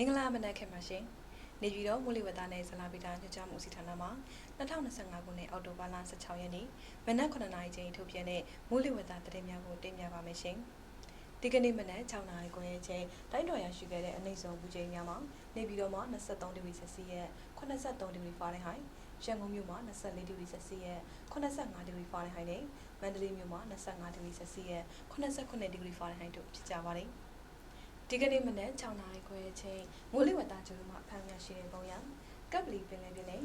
မင်္ဂလာမနက်ခင်ပါရှင်နေပြည်တော်မိုးလေဝသနဲ့ဇလာပီတာညွှန်ကြားမှုဦးစီးဌာနမှ2025ခုနှစ်အောက်တိုဘာလ16ရက်နေ့မနက်9:00နာရီချိန်ထုတ်ပြန်တဲ့မိုးလေဝသသတင်းများကိုတင်ပြပါမယ်ရှင်ဒီကနေ့မနက်6:00နာရီခွဲချိန်တိုင်းတော်ရရှိခဲ့တဲ့အနည်းဆုံးပူချိန်များမှာနေပြည်တော်မှာ23ဒီဂရီဆက်စီရဲ့83ဒီဂရီဖာရင်ဟိုက်ရန်ကုန်မြို့မှာ24ဒီဂရီဆက်စီရဲ့85ဒီဂရီဖာရင်ဟိုက်နဲ့မန္တလေးမြို့မှာ25ဒီဂရီဆက်စီရဲ့89ဒီဂရီဖာရင်ဟိုက်တို့ဖြစ်ကြပါတယ် ဒီကနေ့မနက်6:00နာရီခွဲချိန်မိုးလေဝသကျိုးမှာဖမ်းရရှိတဲ့ပုံရကပ်ပလီပင်လယ်ပြင်နဲ့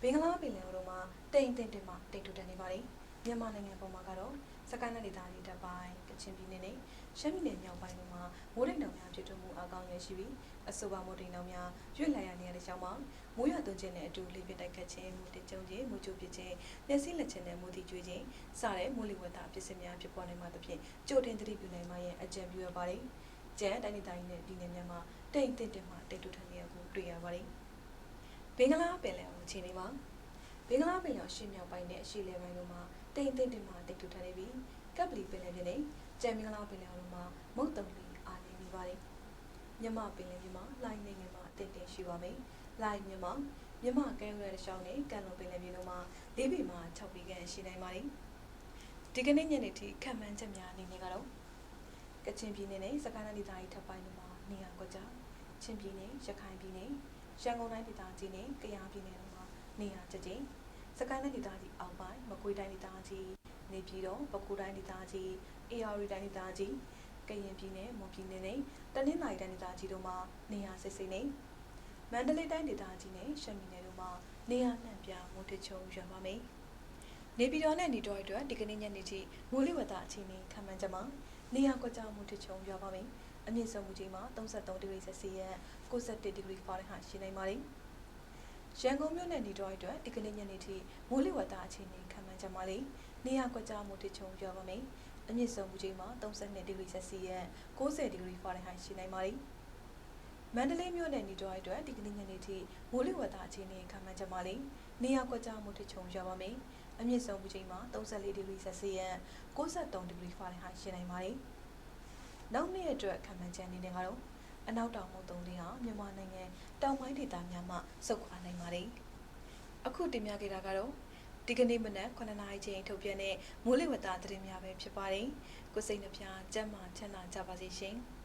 ဘင်္ဂလားပင်လယ်အော်တို့မှာတိမ်တိမ်တင်မှတိတ်တူတက်နေပါတယ်မြန်မာနိုင်ငံပေါ်မှာကတော့စကိုင်းနယ်ဒေသကြီးတပ်ပိုင်းကချင်ပြည်နယ်နဲ့ရှမ်းပြည်နယ်မြောက်ပိုင်းတို့မှာမိုးတိမ်တောင်များဖြစ်ထွန်းမှုအကောင်းရရှိပြီးအဆိုပါမိုးတိမ်တောင်များရွေ့လည်ရနေရတဲ့ကြောင်းမှာမိုးရွာသွန်းခြင်းနဲ့အတူလေပြင်းတိုက်ခတ်ခြင်းမိုးတိမ်ကျုံခြင်းမိုးကြိုးပစ်ခြင်းလက်စီလက်ခြင်းနဲ့မိုးတိကျွေးခြင်းစတဲ့မိုးလေဝသပစ္စည်းများဖြစ်ပေါ်နိုင်မှာသဖြင့်ကြိုတင်သတိပြုနိုင်မှာရဲ့အကြံပြုရပါတယ် ကျန်တိုင်းဒေသကြီးနဲ့ပြည်နယ်များမှာတိမ်တိမ်တင်မှတိတ်တူထန်နေရကိုတွေ့ရပါတယ်ဘင်္ဂလားပင်လယ်အော်ခြေနေမှာဘင်္ဂလားပင်လယ်အော်ရှေ့မြောက်ပိုင်းနဲ့အရှေ့လေပိုင်းတို့မှာတိမ်တိမ်တင်မှတိတ်တူထန်နေပြီးကပ်ပလီပင်လယ်ပြင်နဲ့ကျန်မင်္ဂလာပင်လယ်အော်တို့မှာမုတ်တုံလီအားနေနေပါတယ်မြမပင်လယ်ပြင်မှာလိုင်းနိုင်ငံမှာအတင်တင်ရှိပါမယ်လိုင်းမြန်မာမြမကဲရွယ်တစ်ချောင်းနဲ့ကန်လုံပင်လယ်ပြင်တို့မှာ၄ပေမှ6ပေခန့်ရှိနိုင်ပါတယ်ဒီကနေ့ညနေထိခံမှန်းချက်များအနေနဲ့ကတော့ ကချင်ပြည်နယ်နဲ့စကိုင်းတိုင်းဒေသကြီးထပ်ပိုင်းတို့မှာနေရာကွက်ကြားချင်းပြည်နယ်ရခိုင်ပြည်နယ်ရန်ကုန်တိုင်းဒေသကြီးနဲ့ကယားပြည်နယ်တို့မှာနေရာကျကျင်းစကိုင်းတိုင်းဒေသကြီးအောက်ပိုင်းမကွေးတိုင်းဒေသကြီးနေပြည်တော်ပဲခူးတိုင်းဒေသကြီးအေရရီတိုင်းဒေသကြီးကရင်ပြည်နယ်မွန်ပြည်နယ်နဲ့တနင်္သာရီတိုင်းဒေသကြီးတို့မှာနေရာစစ်စစ်နဲ့မန္တလေးတိုင်းဒေသကြီးနဲ့ရှမ်းပြည်နယ်တို့မှာနေရာနှံ့ပြမိုးထချုံရွာပါမယ်။နေပြည်တော်နဲ့နေတော်အတွက်ဒီကနေ့ညနေထိမိုးလေဝသအခြေအနေခံမှန်းချက်မှာ နေရာကွက်ကြားမိုးထချုံရွာပါမယ်။အမြင့်ဆုံးမူချိန်မှာ33ဒီဂရီဆက်စီရဲ့61ဒီဂရီဖာရင်ဟိုက်ရှိနိုင်ပါတယ်။ရန်ကုန်မြို့နဲ့နေတော်အတွက်ဒီကနေ့ညနေထိမိုးလေဝသအခြေအနေခံမှန်းချက်မှာလေနေရာကွက်ကြားမိုးထချုံရွာပါမယ်။အမြင့်ဆုံးမူချိန်မှာ32ဒီဂရီဆက်စီရဲ့60ဒီဂရီဖာရင်ဟိုက်ရှိနိုင်ပါတယ်။မန္တလေးမြို့နယ်နေတော်အတွက်ဒီကနေ့ညနေထိမိုးလေဝသအခြေအနေခံမှန်းချက်မှာလေနေရာကွက်ကြားမိုးထချုံရွာပါမယ်။ အမြင့်ဆုံးမူချိန်မှာ34ဒီဂရီဆက်စီယပ်63ဒီဂရီဖာရင်ဟိုက်ရှိနိုင်ပါတယ်။နောက်နေ့အတွက်ခံမှန်းချက်အနေနဲ့ကတော့အနောက်တောင်မုတ်တုံလေးဟာမြန်မာနိုင်ငံတောင်ပိုင်းဒေသများမှစုပ်ခွာနိုင်ပါတယ်။အခုတင်ပြခဲ့တာကတော့ဒီကနေ့မနက်9:00နာရီချိန်ထုတ်ပြန်တဲ့မိုးလေဝသသတင်းများပဲဖြစ်ပါတယ်။ကိုစိတ်နှပြကျမ်းမာချမ်းသာကြပါစေရှင်။